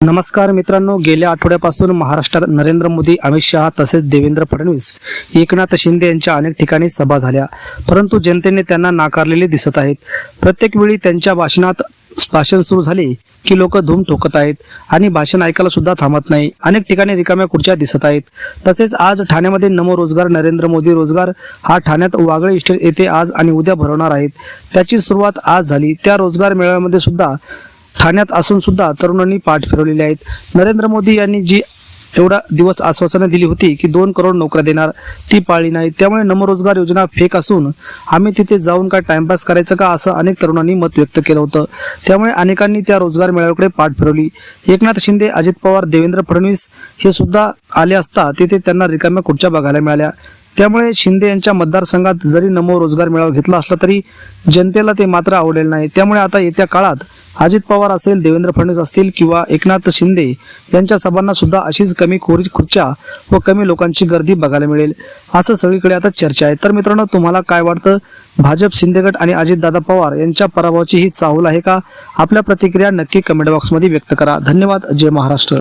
नमस्कार मित्रांनो गेल्या आठवड्यापासून महाराष्ट्रात नरेंद्र मोदी अमित शहा तसेच देवेंद्र फडणवीस एकनाथ शिंदे यांच्या अनेक ठिकाणी सभा झाल्या. परंतु जनतेने त्यांना नाकारलेले दिसत आहेत. प्रत्येक वेळी त्यांच्या भाषणात भाषण सुरू झाले की लोक धूम ठोकत आहेत आणि भाषण ऐकायला सुद्धा थांबत नाही. अनेक ठिकाणी रिकाम्या खुर्च्या दिसत आहेत. तसेच आज ठाण्यामध्ये नमो रोजगार नरेंद्र मोदी रोजगार हा ठाण्यात वागळे इस्टेट येथे आज आणि उद्या भरवणार आहेत. त्याची सुरुवात आज झाली. त्या रोजगार मेळाव्यामध्ये सुद्धा ठाण्यात असून सुद्धा तरुणांनी पाठ फिरवलेले आहेत. नरेंद्र मोदी यांनी जी एवढा दिवस आश्वासनं दिली होती की दोन करोड नोकऱ्या देणार ती पाळली नाही. त्यामुळे नमरोजगार योजना फेक असून आम्ही तिथे जाऊन काय टाइमपास करायचं का असं अनेक तरुणांनी मत व्यक्त केलं होतं. त्यामुळे अनेकांनी त्या रोजगार मेळाव्याकडे पाठ फिरवली. एकनाथ शिंदे अजित पवार देवेंद्र फडणवीस हे सुद्धा आले असता तिथे त्यांना रिकाम्या खुर्च्या बघायला मिळाल्या. त्यामुळे शिंदे यांच्या मतदारसंघात जरी नमो रोजगार मेळावा घेतला असला तरी जनतेला ते मात्र आवडेल नाही. त्यामुळे आता येत्या काळात अजित पवार असेल देवेंद्र फडणवीस असतील किंवा एकनाथ शिंदे यांच्या सभांना सुद्धा अशीच कमी खोरी खुर्च्या व कमी लोकांची गर्दी बघायला मिळेल. असं सगळीकडे आता चर्चा आहे. तर मित्रांनो तुम्हाला काय वाटतं? भाजप शिंदेगट आणि अजितदादा पवार यांच्या पराभवाची ही चाहूल आहे का? आपल्या प्रतिक्रिया नक्की कमेंट बॉक्समध्ये व्यक्त करा. धन्यवाद. जय महाराष्ट्र.